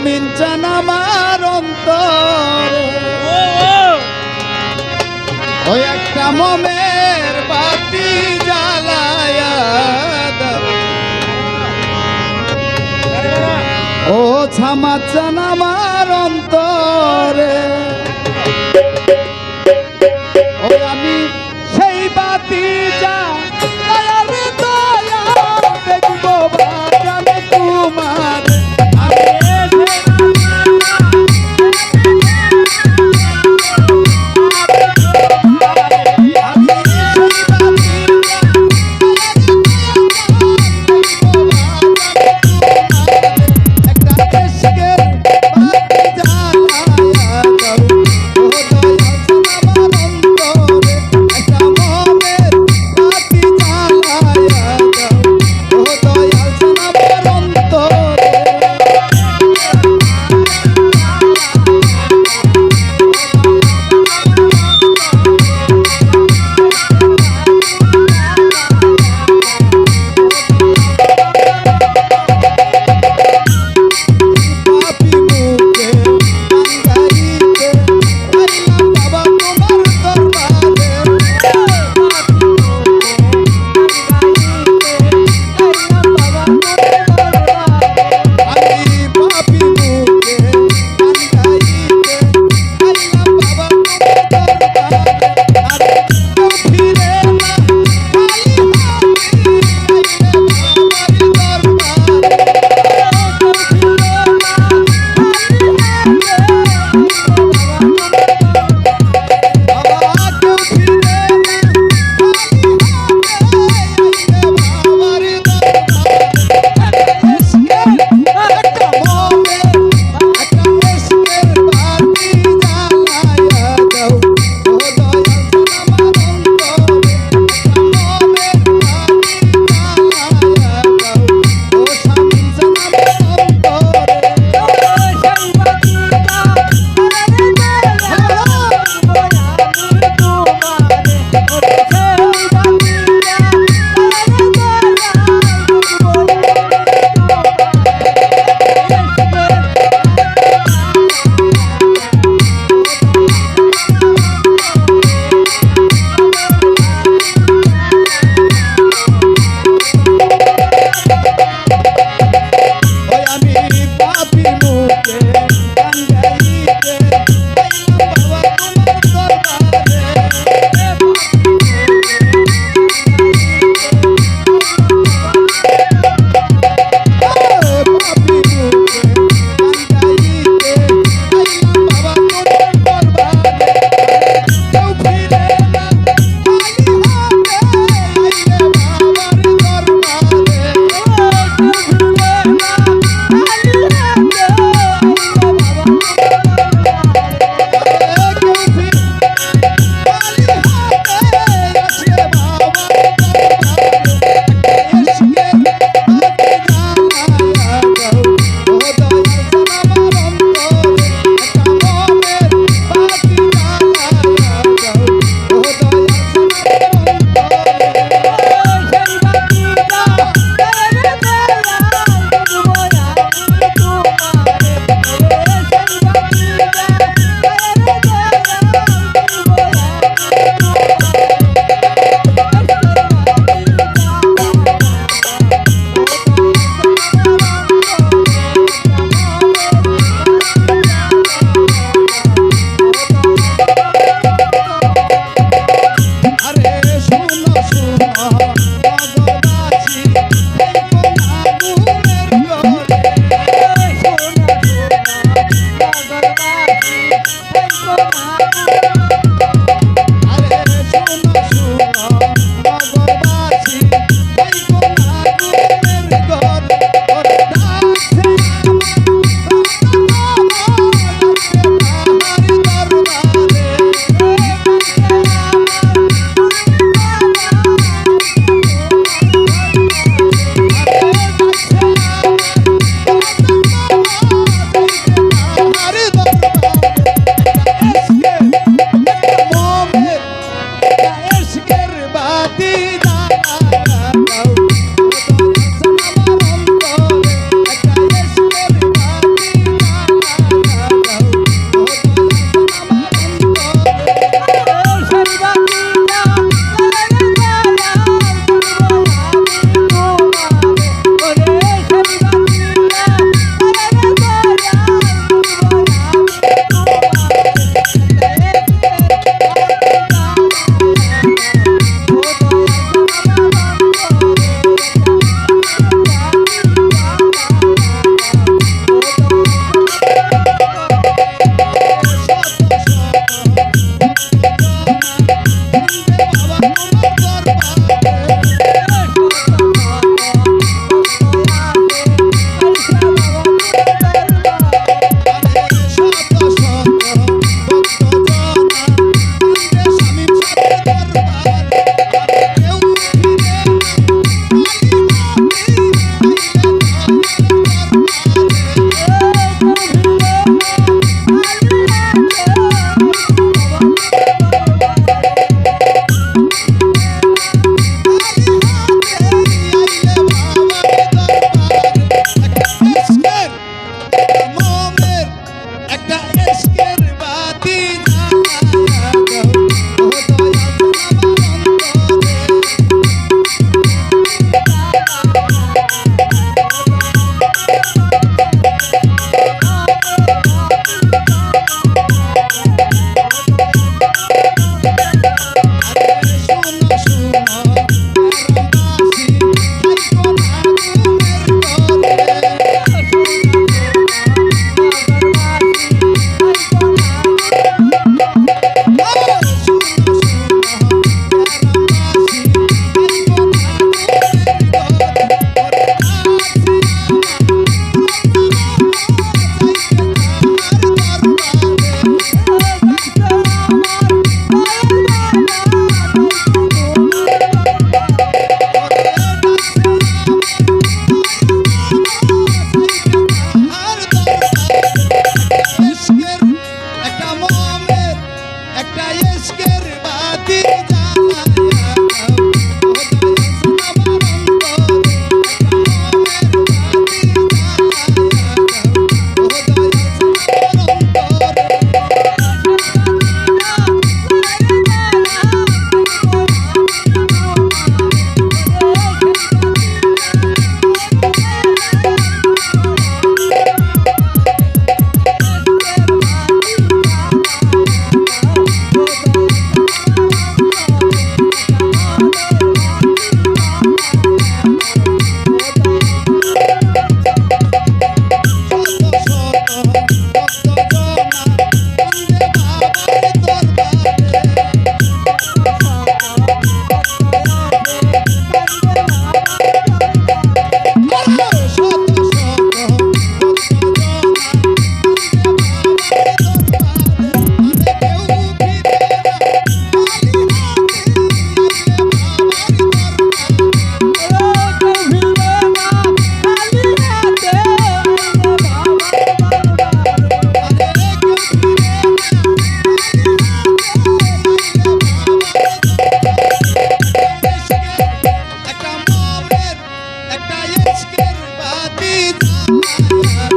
আমিন চান আমার অন্তরে। ওই একটা মমের বাতি ও ছামা চান আমার অন্তরে। ও আমি সেই বাতি যা Thank you. Entrando, entrando, entrando. Música